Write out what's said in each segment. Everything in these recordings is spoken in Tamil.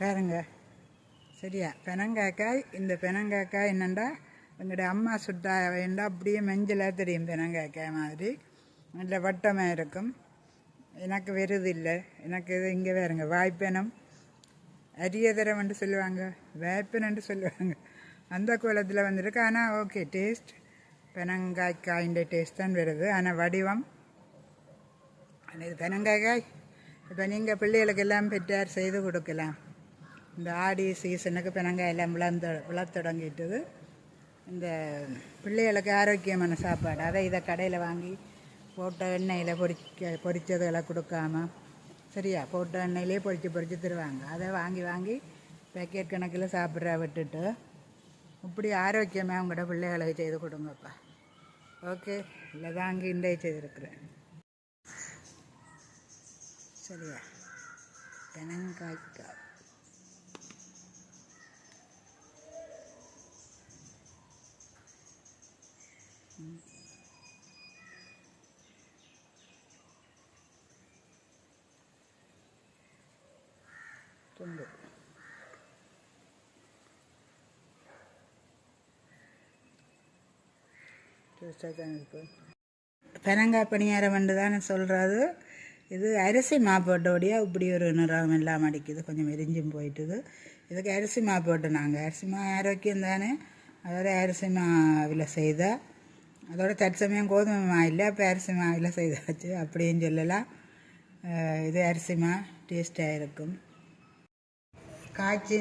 பாருங்க. சரியா? பெனங்காய்க்காய் இந்த பெனங்காய்க்காய் என்னண்டா? எங்களுடைய அம்மா சுட்டா வேண்டா அப்படியே மஞ்சளாக தெரியும் பெனங்காய்க்காய் மாதிரி. நல்ல வட்டமாக இருக்கும். எனக்கு வருது இல்லை. எனக்கு இது இங்கே வேறுங்க வாய்ப்பெனம். அரியதரம்ன்ட்டு சொல்லுவாங்க. வேப்பனன்ட்டு சொல்லுவாங்க. அந்த கோலத்தில் வந்திருக்கு. ஆனால் ஓகே டேஸ்ட் பெனங்காய் டேஸ்ட் தான் வருது. ஆனால் வடிவம். ஆனால் இது பெனங்காய் இப்போ நீங்கள் பிள்ளைகளுக்கு எல்லாம் பெற்றார் செய்து கொடுக்கலாம். இந்த ஆடி சீசனுக்கு பெனங்காய் எல்லாம் விளந்து விழத் தொடங்கிட்டது இந்த பிள்ளைகளுக்கு ஆரோக்கியமான சாப்பாடு. அதை இதை கடையில் வாங்கி போட்ட எண்ணெயில் பொரிக்க பொறிச்சதுகளை கொடுக்காம சரியா? போட்ட எண்ணெயிலே பொரித்து பொறிச்சு தருவாங்க. அதை வாங்கி வாங்கி பேக்கெட் கணக்கில் சாப்பிட்ற விட்டுட்டு இப்படி ஆரோக்கியமாக உங்களோட பிள்ளைகளுக்கு செய்து கொடுங்கப்பா. ஓகே இல்லை வாங்கி இன்றைய செய்திருக்கிறேன். சரியா? தெனங்காய்க்காய் துண்டு. பெனங்காய் பணியாரம் வந்து தானே சொல்கிறது இது அரிசி மாப்போட்டோடைய இப்படி ஒரு நிறம் எல்லாம் அடிக்குது. கொஞ்சம் எரிஞ்சும் போயிட்டுது. இதுக்கு அரிசி மாப்போட்டு போட்டு நாங்கள் அரிசி மா ஆரோக்கியம் தானே. அதோட அரிசி மாவில் செய்தால் அதோட தற்சமயம் கோதுமை மா இல்லை அப்போ அரிசி மாவில் செய்தாச்சு. அப்படின்னு சொல்லலாம். இது அரிசி மா டேஸ்ட்டாக இருக்கும். காய்ச்சி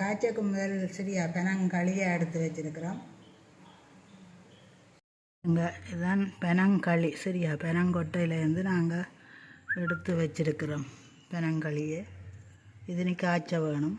காய்ச்சக்கு முதல் சரியா பெனங்களியை எடுத்து வச்சிருக்கிறோம். இங்கே இதுதான் பெனங்களி சரியா பெனங்கொட்டையிலேருந்து நாங்கள் எடுத்து வச்சிருக்கிறோம் பெனங்களியை இது காய்ச்ச வேணும்.